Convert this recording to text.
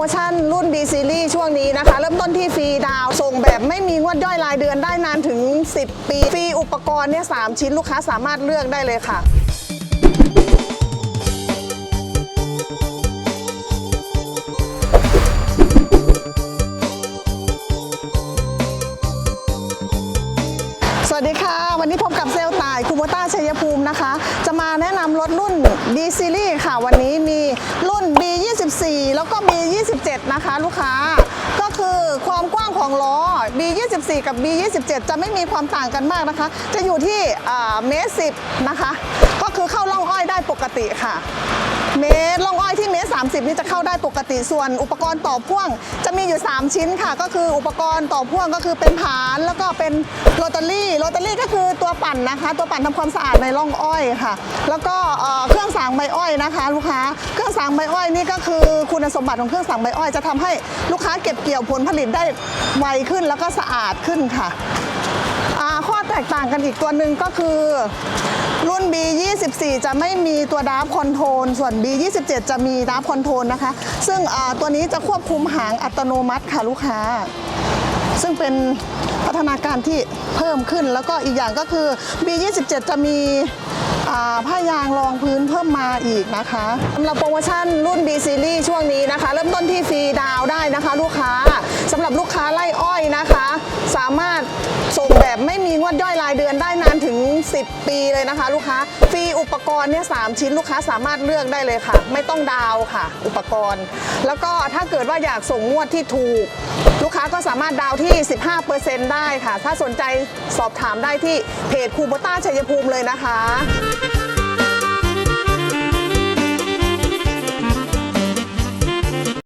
โมชั่นรุ่น B Series ช่วงนี้นะคะ เริ่มต้นที่ฟรีดาวส่งแบบไม่มีงวดย่อยรายเดือนได้นานถึง 10 ปี ฟรีอุปกรณ์เนี่ยสามชิ้นลูกค้าสามารถเลือกได้เลยค่ะสวัสดีค่ะ วันนี้พบกับเซลล์ต่ายคูโบต้าชัยภูมินะคะ B Series ค่ะ วันนี้มีรุ่น B 24แล้วก็ B 27นะคะ ลูกค้า ก็คือความกว้างของล้อ B 24กับ B 27จะไม่มีความต่างกันมากนะคะ จะอยู่ที่เมตรสินะคะ ก็คือเข้าล่องอ้อยได้ปกติค่ะ เมตรล่องอ้อยที่เมตร30 นี่จะเข้าได้ปกติส่วนอุปกรณ์ต่อพ่วง จะมีอยู่ 3 ชิ้นค่ะ ก็คืออุปกรณ์ต่อพ่วงก็คือเป็นผานแล้วก็เป็นโรตารี่โรตารี่ก็คือตัวปั่นนะคะ ตัวปั่นทำความสะอาดในร่องอ้อยค่ะ แล้วก็เครื่องสางใบอ้อยนะคะ ลูกค้าเครื่องสางใบอ้อยนี่ก็คือคุณสมบัติของเครื่องสางใบอ้อยจะทำให้ลูกค้าเก็บเกี่ยวผลผลิตได้ไวขึ้นแล้วก็สะอาดขึ้นค่ะข้อแตกต่างกันอีกตัวหนึ่งก็คือ รุ่น B 24 จะไม่มีตัวดาร์ฟคอนโทรลส่วน B 27 จะมีดาร์ฟคอนโทรลนะคะ ซึ่งตัวนี้จะควบคุมหางอัตโนมัติค่ะลูกค้า ซึ่งเป็นพัฒนาการที่เพิ่มขึ้นแล้วก็อีกอย่างก็คือ B 27 จะมีอ่าผ้ายางรองพื้นเพิ่มมาอีกนะคะสำหรับโปรโมชั่นรุ่น B Series ช่วงนี้นะคะ เริ่มต้นที่ฟรีดาวได้นะคะลูกค้าสำหรับลูกค้าไล่อ้อยนะคะ สามารถส่งแบบไม่มีงวดย่อยรายเดือนได้ 10 ปีเลยนะคะ ลูกค้าฟรีอุปกรณ์เนี่ยสามชิ้นลูกค้าสามารถเลือกได้เลยค่ะ ไม่ต้องดาวค่ะ อุปกรณ์ แล้วก็ถ้าเกิดว่าอยากส่งงวดที่ถูก ลูกค้าก็สามารถดาวน์ที่ 15%ได้ค่ะ ถ้าสนใจสอบถามได้ที่เพจคูโบต้าชัยภูมิเลยนะคะ